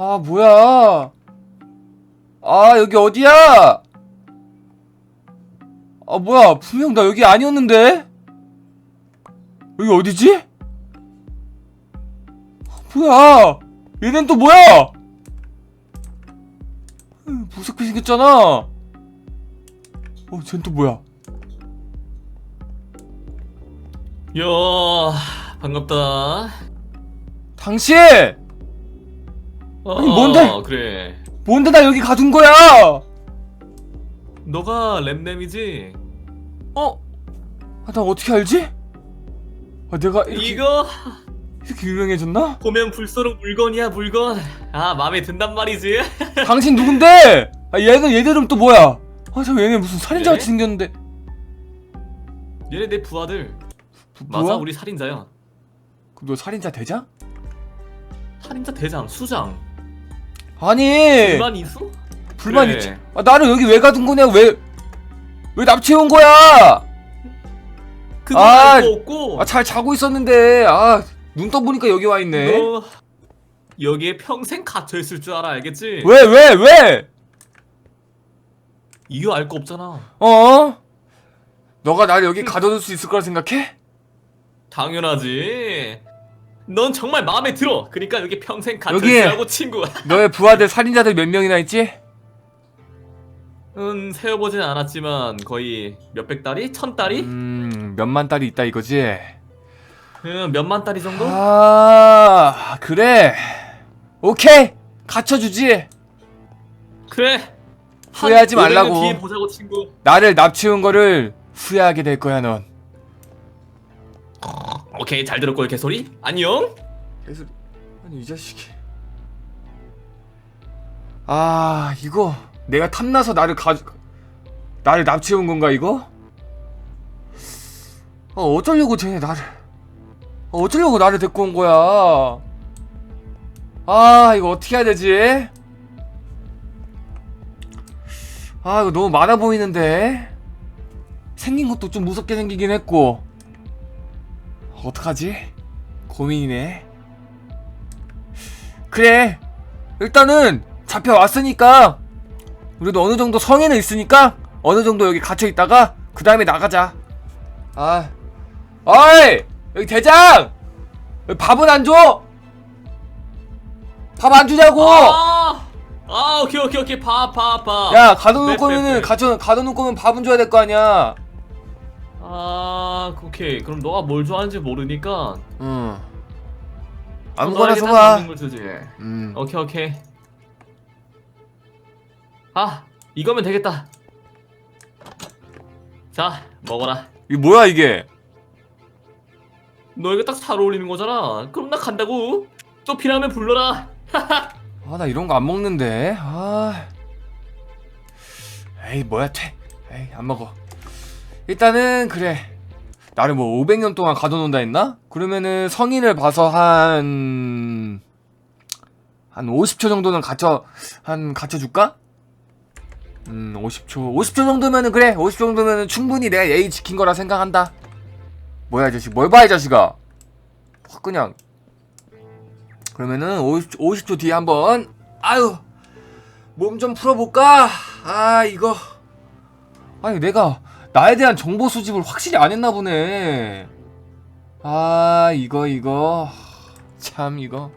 아, 뭐야. 아, 여기 어디야? 아, 뭐야. 분명 나 여기 아니었는데? 여기 어디지? 아, 뭐야. 얘넨 또 뭐야? 음, 무섭게 생겼잖아. 어, 쟨 또 뭐야? 야 반갑다. 당신! 어, 아니, 뭔데? 그래. 뭔데 나 여기 가둔 거야? 너가 램램이지? 어? 아, 나 어떻게 알지? 아, 내가 이렇게, 이거 이렇게 유명해졌나? 보면 불쏘록 물건이야 물건. 아 마음에 든단 말이지. 당신 누군데? 아, 얘는 얘들은 또 뭐야? 아, 저 얘네 무슨 살인자 같이 네? 생겼는데. 얘네 내 부하들. 부- 맞아 뭐야? 우리 살인자야. 그럼 너 살인자 대장? 살인자 대장 수장. 아니, 불만 있어? 불만 그래. 있지. 아, 나를 여기 왜 가둔 거냐? 왜, 왜 납치해 온 거야? 그거 아, 알거 없고. 아, 잘 자고 있었는데. 아, 눈 떠보니까 여기 와 있네. 너 여기에 평생 갇혀 있을 줄 알아 알겠지? 왜, 왜, 왜? 이유 알 거 없잖아. 어? 너가 나를 여기 가둬둘 수 있을 거라 생각해? 당연하지. 넌 정말 마음에 들어. 그러니까 여기 평생 갇혀 여기에. 있으라고 친구. 너의 부하들 살인자들 몇 명이나 있지? 음 세어보진 않았지만 거의 몇백 달이? 천 달이? 음, 몇만 달이 있다 이거지? 음, 몇만 달이 정도? 아, 그래. 오케이. 갖춰주지. 그래. 후회하지 한 500년 말라고. 뒤에 보자고 친구. 나를 납치한 거를 후회하게 될 거야, 넌. 오케이 잘 들었고요 개소리. 안녕. 계속 아니 이 자식이. 아, 이거 내가 탐나서 나를 가 나를 납치해 온 건가 이거? 어, 어쩌려고 쟤네 나를 어, 어쩌려고 나를 데리고 온 거야? 아, 이거 어떻게 해야 되지? 아, 이거 너무 많아 보이는데. 생긴 것도 좀 무섭게 생기긴 했고. 어떡하지? 고민이네. 그래. 일단은 잡혀왔으니까 우리도 어느 정도 성에는 있으니까 어느 정도 여기 갇혀 있다가 그 다음에 나가자. 아, 어이 여기 대장 여기 밥은 안 줘? 밥 안 주냐고? 아, 아 오케이 오케이 오케이 봐봐 봐. 야 가둬놓을 네, 거면은 네, 네. 가져 가둬놓을 거면 밥은 줘야 될 거 아니야. 아 오케이 그럼 너가 뭘 좋아하는지 모르니까 응. 아무거나 너에게 딱. 맞는 걸 주지. 음. 오케이 오케이. 아 이거면 되겠다. 자 먹어라. 이 뭐야 이게? 너에게 딱 잘 어울리는 거잖아. 그럼 나 간다고. 또 필요하면 불러라. 아 나 이런 거 안 먹는데. 아. 에이 뭐야 퇴. 에이 안 먹어. 일단은 그래. 나를 뭐 500년 동안 가둬놓는다 했나? 그러면은 성인을 봐서 한. 한 50초 정도는 갇혀, 한, 갇혀줄까? 음, 50초. 50초 정도면은, 그래. 50초 정도면은 충분히 내가 예의 지킨 거라 생각한다. 뭐야, 이 자식. 뭘 봐, 이 자식아. 확 그냥. 그러면은 50, 50초 뒤에 한번 아유 몸 좀 풀어볼까? 아 이거 아니 내가 나에 대한 정보 수집을 확실히 안 했나 보네. 아 이거 이거. 참 이거.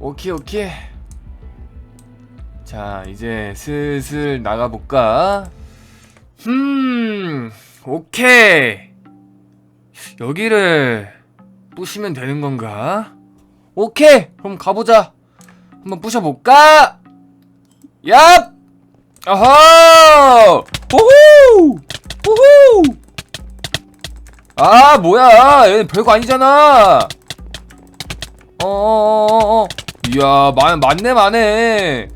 오케이 오케이. 자 이제 슬슬 나가볼까? 음 오케이. 여기를 부시면 되는 건가? 오케이 그럼 가보자. 한번 부셔볼까? 얍! 아하! 우후! 우후! 아 뭐야? 얘는 별거 아니잖아. 어어어어 이야 많, 많네 많네.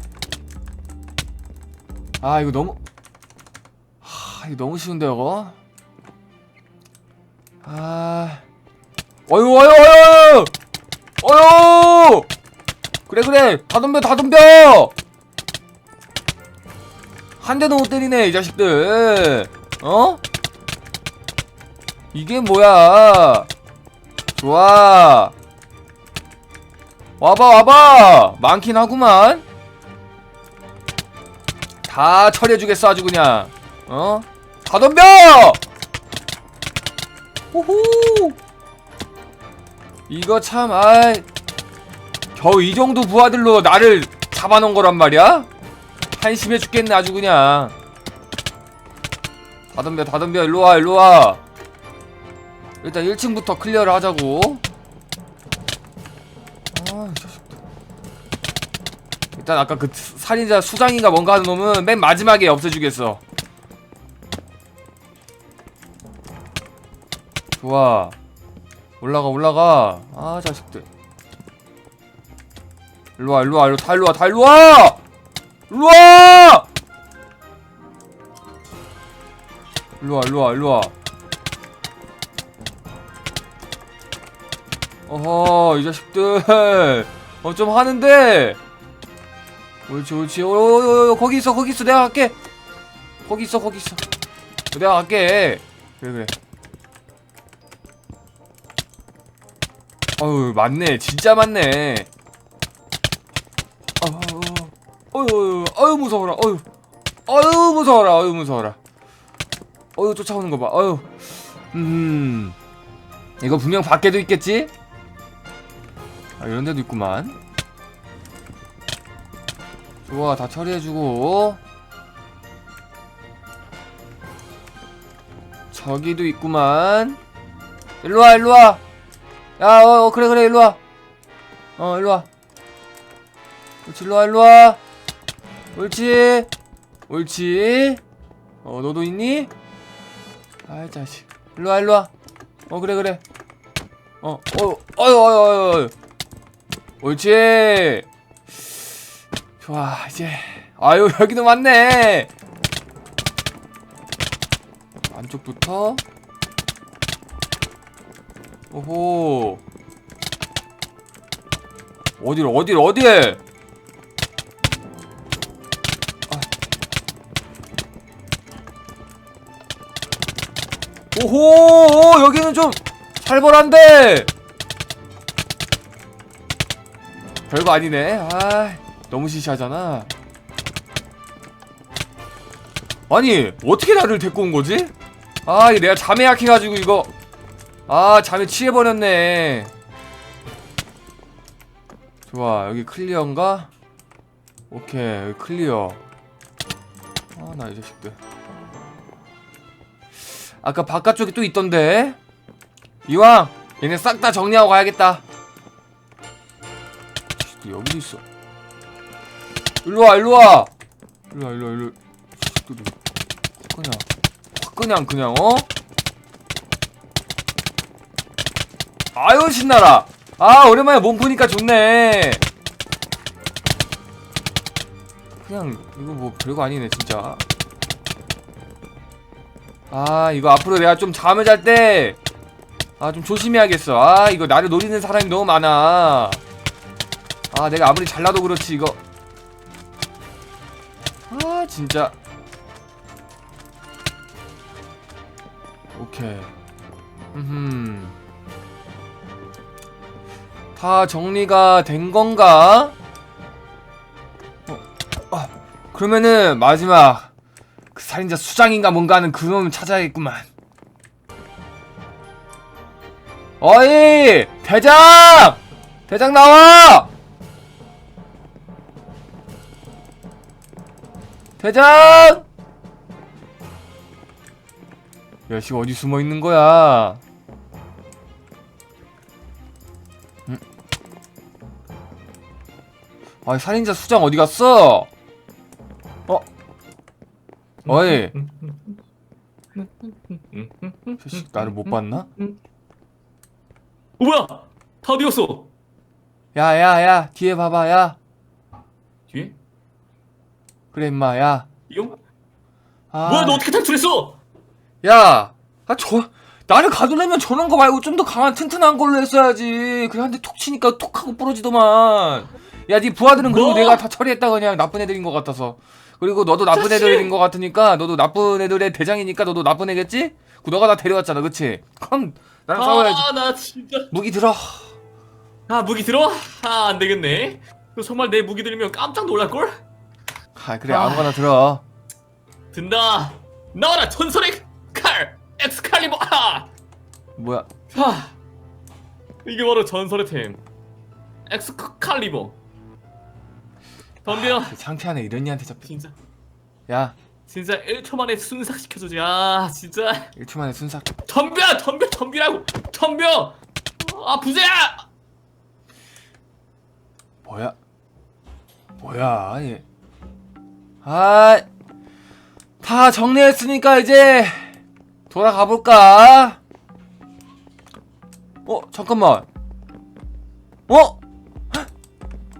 아 이거 너무 하 이거 너무 쉬운데 이거? 아. 어유 어유 어유 어유 그래 그래. 다 덤벼 다 덤벼 한 대도 못 때리네 이 자식들. 어? 이게 뭐야? 좋아. 와봐 와봐. 많긴 하구만. 다 처리해주겠어 아주 그냥. 어? 다 덤벼! 호호! 이거 참 아이 겨우 이 정도 부하들로 나를 잡아놓은 거란 말이야? 한심해 죽겠네 아주 그냥 다 덤벼 다 덤벼 일로와 일로와 일단 1층부터 클리어를 하자고 아, 이 자식들. 일단 아까 그 살인자 수장인가 뭔가 하는 놈은 맨 마지막에 없애주겠어. 좋아. 올라가 올라가. 아 자식들. 일로와 일로와 일로 다 일로와 다 일로와. 일로와. 일로와 일로와 일로와. 어허 이 자식들. 어 좀 하는데. 옳지 옳지. 어 어 어 거기 있어 거기 있어. 내가 갈게. 거기 있어 거기 있어. 내가 갈게. 그래 그래. 어휴 맞네. 진짜 맞네 어휴 어휴 무서워라 어휴 어휴 무서워라 어휴 무서워라 어휴 쫓아오는 거봐 어휴 음 이거 분명 밖에도 있겠지? 아, 이런 데도 있구만. 좋아, 다 처리해주고. 저기도 있구만. 일로와, 일로와. 야, 어, 어, 그래, 그래, 일로와. 어, 일로와. 옳지, 일로와, 일로와. 옳지. 옳지. 어, 너도 있니? 아이, 자식. 일로와, 일로와. 어, 그래, 그래. 어, 어. 옳지. 좋아, 이제. 아유, 여기도 많네. 안쪽부터. 오호. 어딜, 어딜? 아. 오호, 오, 여기는 좀 살벌한데. 별거 아니네. 아, 너무 시시하잖아. 아니, 어떻게 나를 데리고 온 거지? 아, 내가 잠에 약해가지고 이거. 아, 잠에 취해버렸네. 좋아, 여기 클리어인가? 오케이, 여기 클리어. 아, 나 이 자식들. 아까 바깥쪽에 또 있던데? 이왕, 얘네 싹 다 정리하고 가야겠다. 또 여기도 있어. 일로와, 일로와! 일로와, 일로와, 일로. 자식들이. 확 그냥, 확 그냥, 그냥, 어? 아유, 신나라! 아, 오랜만에 몸 푸니까 좋네! 그냥, 이거 뭐 별거 아니네, 진짜. 아, 이거 앞으로 내가 좀 잠을 잘 때, 아, 좀 조심해야겠어. 아, 이거 나를 노리는 사람이 너무 많아. 아 내가 아무리 잘나도 그렇지 이거 아 진짜 오케이 음. 다 정리가 된 건가? 어, 아, 그러면은 마지막 그 살인자 수장인가 뭔가 하는 그놈 찾아야겠구만. 어이 대장 대장 나와! 대장! 야씨 어디 숨어 있는 거야? 응? 아 살인자 수장 어디 갔어? 어? 어이 자식 나를 못 봤나? 어 뭐야? 다 어디였어? 야야야 뒤에 봐봐 야 뒤에? 그래 임마 야 이형? 아, 뭐야 너 어떻게 탈출했어? 야, 아, 저, 나를 가두려면 저런 거 말고 좀 더 강한 튼튼한 걸로 했어야지. 그래, 한 대 톡 치니까 톡 하고 부러지더만. 야, 네 부하들은 그리고 뭐? 내가 다 처리했다, 그냥 나쁜 애들인 것 같아서. 그리고 너도 나쁜! 애들인 것 같으니까, 너도 나쁜 애들의 대장이니까 너도 나쁜 애겠지? 그 너가 나 데려왔잖아, 그치? 그럼, 나랑 싸워야지. 아 나 진짜 무기 들어. 아 무기 들어? 아 안 되겠네 너 정말 내 무기 들으면 깜짝 놀랄걸? 아 그래 아. 아무거나 들어 든다 나와라 전설의 칼 엑스칼리버 아! 뭐야 하 이게 바로 전설의 템 엑스칼리버 덤벼. 그 창피하네 이런 니한테 잡히 진짜. 야. 진짜 1초 만에 순삭 시켜주지. 아 진짜. 1초 만에 순삭. 덤벼 덤벼 덤비라고. 덤벼. 아 부재야! 뭐야? 뭐야 얘. 아, 다 정리했으니까 이제 돌아가 볼까? 어, 잠깐만. 어?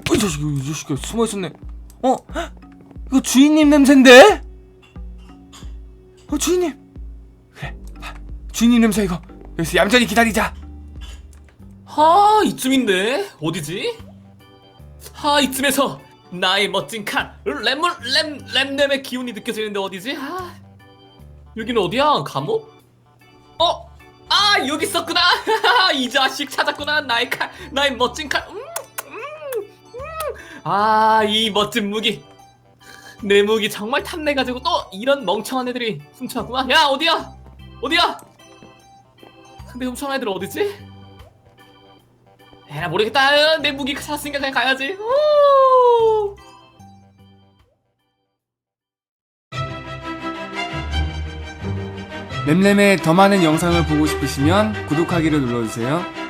헉! 이 자식, 이 자식 숨어 있었네. 어? 헉! 이거 주인님 냄새인데? 어, 주인님. 그래, 아, 주인님 냄새 이거 여기서 얌전히 기다리자. 아 이쯤인데 어디지? 아 이쯤에서 나의 멋진 칼 램물 램 램램의 기운이 느껴지는데 어디지? 아 여기는 어디야? 감옥? 어? 아 여기 있었구나 이 자식 찾았구나 나의 칼 나의 멋진 음, 음. 아 이 멋진 무기 내 무기 정말 탐내가지고 또 이런 멍청한 애들이 훔쳐왔구나 야 어디야 어디야 근데 훔쳐간 애들 어디지? 에라 모르겠다 내 무기 찾았으니까 그냥 가야지 우! 램램의 더 많은 영상을 보고 싶으시면 구독하기를 눌러주세요.